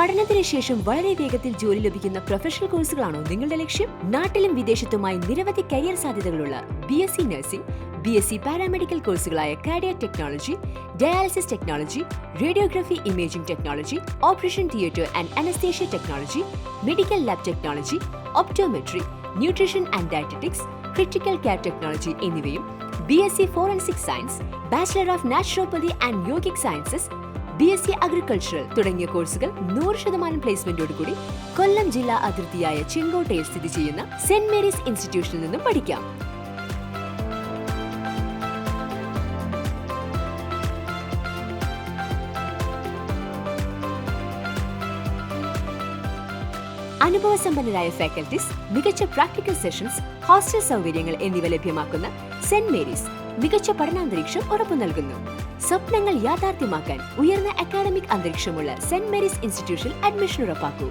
പഠനത്തിന് ശേഷം വളരെ വേഗത്തിൽ ജോലി ലഭിക്കുന്ന പ്രൊഫഷണൽ കോഴ്സുകളാണോ നിങ്ങളുടെ ലക്ഷ്യം? നാട്ടിലും വിദേശത്തുമായി നിരവധി career സാധ്യതകളുള്ള B S C nursing B S C paramedical കോഴ്സുകളായ cardiac technology dialysis technology radiography imaging technology operation theatre and anaesthesia technology medical lab technology optometry nutrition and dietetics critical care technology എന്നിവയും B S C forensic science bachelor of naturopathy and yogic sciences B S C agricultural തുടങ്ങിയ കോഴ്സുകൾ നൂറ് ശതമാനം പ്ലേസ്മെന്റോടുകൂടി കൊല്ലം ജില്ലാ അതിർത്തിയായ ചെങ്കോട്ടയിൽ സ്ഥിതി ചെയ്യുന്ന സെന്റ് മേരീസ് ഇൻസ്റ്റിറ്റ്യൂഷനിൽ നിന്നും പഠിക്കാം. അനുഭവസമ്പന്നരായ ഫാക്കൽറ്റീസ് മികച്ച പ്രാക്ടിക്കൽ സെഷൻസ് ഹോസ്റ്റൽ സൗകര്യങ്ങൾ എന്നിവ ലഭ്യമാക്കുന്ന സെന്റ് മേരീസ് മികച്ച പഠനാന്തരീക്ഷം ഉറപ്പു നൽകുന്നു സ്വപ്നങ്ങൾ യാഥാർത്ഥ്യമാക്കാൻ ഉയർന്ന അക്കാഡമിക് അന്തരീക്ഷമുള്ള സെന്റ് മേരീസ് ഇൻസ്റ്റിറ്റ്യൂഷൻ അഡ്മിഷൻ ഉറപ്പാക്കൂ